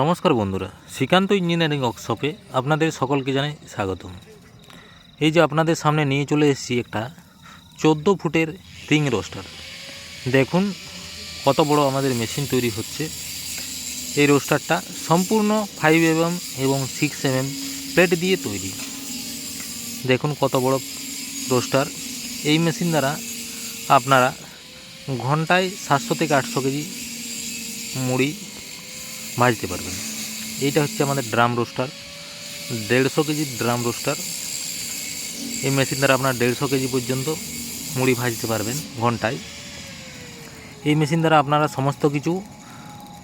নমস্কার বন্ধুরা, শ্রীকান্ত ইঞ্জিনিয়ারিং ওয়ার্কশপে আপনাদের সকলকে জানাই স্বাগতম। এই যে আপনাদের সামনে নিয়ে চলে এসেছি একটা চোদ্দ ফুটের রিং রোস্টার। দেখুন কত বড় আমাদের মেশিন তৈরি হচ্ছে। এই রোস্টারটা সম্পূর্ণ ফাইভ এমএম এবং সিক্স এমএম প্লেট দিয়ে তৈরি। দেখুন কত বড় রোস্টার। এই মেশিন দ্বারা আপনারা ঘন্টায় সাতশো থেকে আটশো কেজি মুড়ি ভাজতে পারবেন। এইটা হচ্ছে আমাদের ড্রাম রোস্টার। দেড়শো কেজির ড্রাম রোস্টার। এই মেশিন দ্বারা আপনার দেড়শো কেজি পর্যন্ত মুড়ি ভাজতে পারবেন ঘন্টায়। এই মেশিন দ্বারা আপনারা সমস্ত কিছু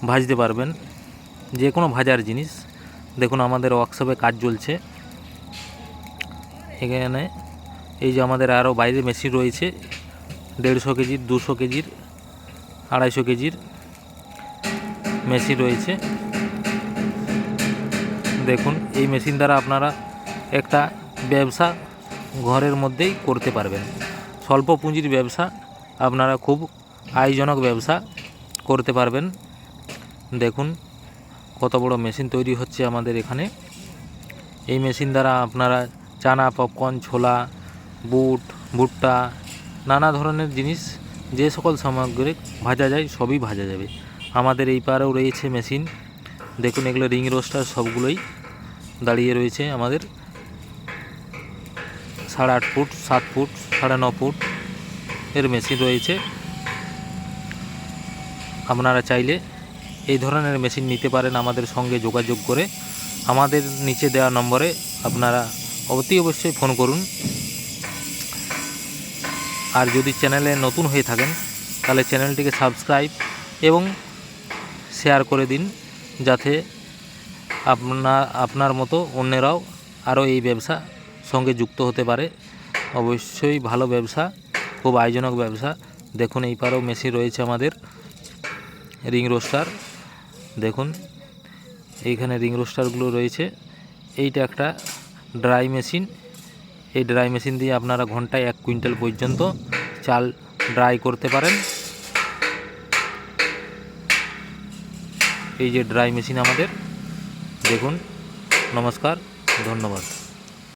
ভাজতে পারবেন। যে কোনো ভাজার জিনিস। দেখুন, আমাদের ওয়ার্কশপে কাজ চলছে। এখানে এই যে আমাদের আরও বাইরে মেশিন রয়েছে। দেড়শো কেজির, দুশো কেজির, আড়াইশো কেজির। মেশিন রয়েছে। দেখুন, এই মেশিন দ্বারা আপনারা একটা ব্যবসা ঘরের মধ্যেই করতে পারবেন। স্বল্প পুঁজির ব্যবসা আপনারা খুব আয়জনক ব্যবসা করতে পারবেন। দেখুন, কত বড় মেশিন তৈরি হচ্ছে আমাদের এখানে। এই মেশিন দ্বারা আপনারা চানা, পপকর্ন, ছোলা, বুট, ভুট্টা, নানা ধরনের জিনিস, যে সকল সামগ্রী ভাজা যায়, সবই ভাজা যাবে। আমাদের এই পারেও রয়েছে মেশিন। দেখুন, এগুলো রিং রোস্টার সবগুলোই দাঁড়িয়ে রয়েছে আমাদের। সাড়ে আট ফুট, সাত ফুট, সাড়ে ন ফুট এর মেশিন রয়েছে। আপনারা চাইলে এই ধরনের মেশিন নিতে পারেন আমাদের সঙ্গে যোগাযোগ করে। আমাদের নিচে দেওয়া নম্বরে আপনারা অতি অবশ্যই ফোন করুন। আর যদি চ্যানেলে নতুন হয়ে থাকেন, তাহলে চ্যানেলটিকে সাবস্ক্রাইব এবং শেয়ার করে দিন যাতে আপনার আপনার মতো অন্যরাও আরও এই ব্যবসা সঙ্গে যুক্ত হতে পারে। অবশ্যই ভালো ব্যবসা, খুব আয়োজনক ব্যবসা। দেখুন এই পারেও মেশিন রয়েছে আমাদের, রিং রোস্টার। দেখুন, এইখানে রিং রোস্টারগুলো রয়েছে। এইটা একটা ড্রাই মেশিন। এই ড্রাই মেশিন দিয়ে আপনারা ঘন্টায় এক কুইন্টাল পর্যন্ত চাল ড্রাই করতে পারেন। এই যে ড্রাই মেশিন আমাদের দেখুন নমস্কার ধন্যবাদ।